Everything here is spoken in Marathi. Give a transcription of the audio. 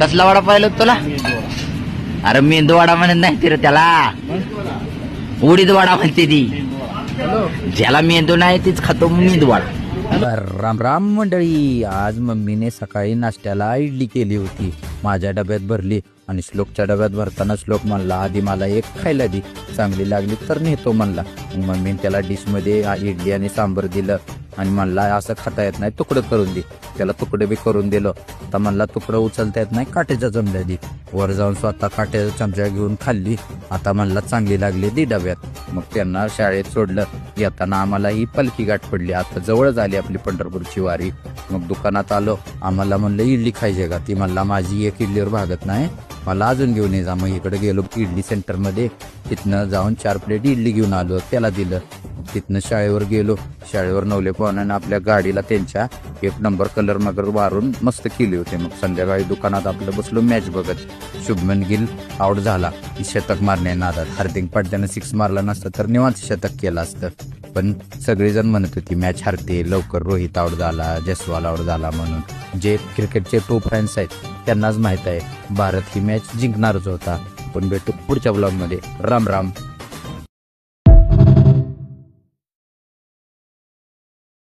कसला वडा पाहिलं तुला? अरे मेंदू वडा म्हणत नाही तर त्याला. उडीद वडा म्हणते ती. ज्याला मेंदू नाही तीच खातो मेंदू वडा. राम राम मंडळी. आज मम्मीने सकाळी नाश्त्याला इडली केली होती. माझ्या डब्यात भरली आणि श्लोकच्या डब्यात भरताना श्लोक म्हणला आधी मला एक खायला दे. चांगली लागली तर नेतो म्हणला. मग मम्मीने त्याला डिशमध्ये इडली आणि सांबर दिलं. आणि म्हणला असं खाता येत नाही तुकडं करून दे. त्याला तुकडे बी करून दिलं. आता म्हणला तुकडं उचलता येत नाही काट्याच्या चमच्या दे. वर जाऊन स्वतः काट्याच्या चमच्या घेऊन खाल्ली. आता म्हणला चांगली लागली दी डब्यात. मग त्यांना शाळेत सोडलं. येताना आम्हाला ही पलकी गाठ पडली. आता जवळच आली आपली पंढरपूरची वारी. मग दुकानात आलो. आम्हाला म्हणलं इडली खायची का? ती म्हणला माझी एक इडलीवर भागत नाही. मला अजून घेऊन ये जा. मग इकडे गेलो इडली सेंटरमध्ये. तिथनं जाऊन चार प्लेट इडली घेऊन आलो. त्याला दिलं. तिथनं शाळेवर गेलो. शाळेवर नवले पाहुण्यानं आपल्या गाडीला त्यांच्या एक नंबर कलर मगर वारून मस्त केले होते. मग संध्याकाळी दुकानात आपलं बसलो मॅच बघत. शुभमन गिल आउट झाला. शतक मारण्या नादात. हार्दिक पांड्यानं सिक्स मारला नसतं तर निवांत शतक केलं असतं. पण सगळेजण म्हणत होती मॅच हरते लवकर रोहित आउट झाला जसवाल आउट झाला म्हणून. जे क्रिकेटचे टू फॅन्स आहेत त्यांनाच माहीत आहे भारत ही मॅच जिंकणारच होता. पण भेटू पुढच्या ब्लॉगमध्ये राम राम.